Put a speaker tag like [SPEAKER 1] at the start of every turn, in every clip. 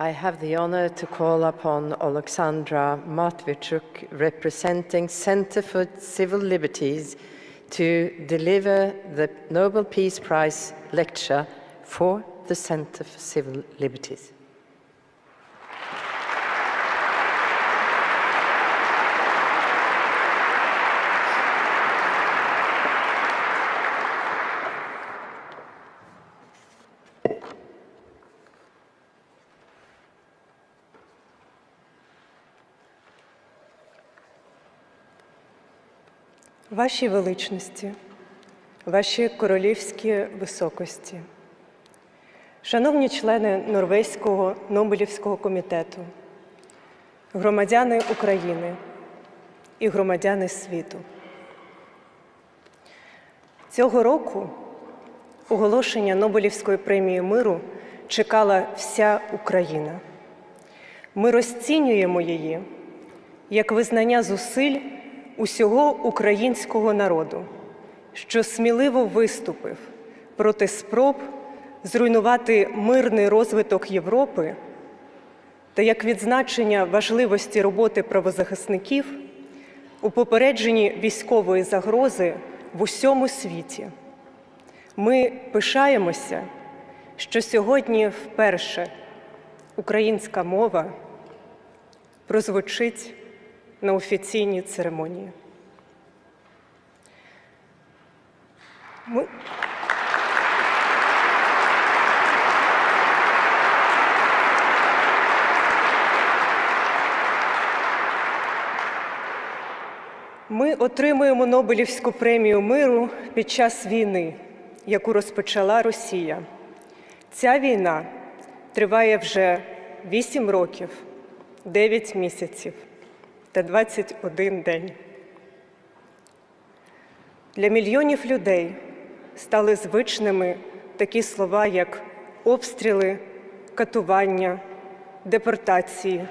[SPEAKER 1] I have the honor to call upon Alexandra Matvichuk, representing Center for Civil Liberties, to deliver the Nobel Peace Prize lecture for the Center for Civil Liberties.
[SPEAKER 2] Ваші величності, ваші королівські високості, шановні члени Норвезького Нобелівського комітету, громадяни України і громадяни світу. Цього року оголошення Нобелівської премії миру чекала вся Україна. Ми розцінюємо її як визнання зусиль усього українського народу, що сміливо виступив проти спроб зруйнувати мирний розвиток Європи та як відзначення важливості роботи правозахисників у попередженні військової загрози в усьому світі. Ми пишаємося, що сьогодні вперше українська мова прозвучить на офіційній церемонії. Ми... Ми отримуємо Нобелівську премію миру під час війни, яку розпочала Росія. Ця війна триває вже 8 років, 9 місяців та 21 день. Для мільйонів людей стали звичними такі слова, як обстріли, катування, депортації,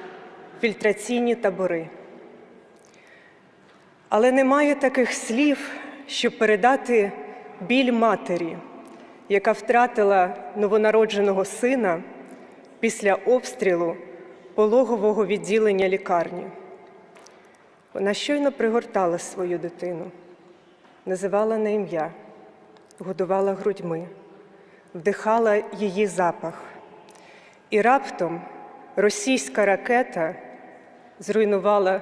[SPEAKER 2] фільтраційні табори. Але немає таких слів, щоб передати біль матері, яка втратила новонародженого сина після обстрілу пологового відділення лікарні. Вона щойно пригортала свою дитину, називала на ім'я, годувала грудьми, вдихала її запах. І раптом російська ракета зруйнувала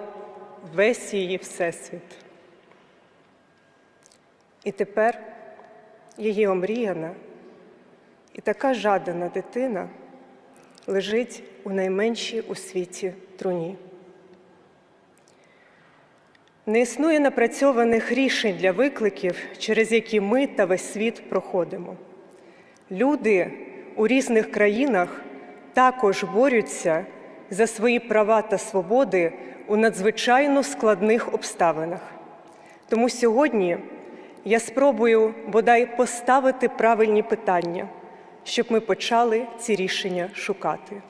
[SPEAKER 2] весь її всесвіт. І тепер її омріяна і така жадана дитина лежить у найменшій у світі труні. Не існує напрацьованих рішень для викликів, через які ми та весь світ проходимо. Люди у різних країнах також борються за свої права та свободи у надзвичайно складних обставинах. Тому сьогодні я спробую бодай поставити правильні питання, щоб ми почали ці рішення шукати.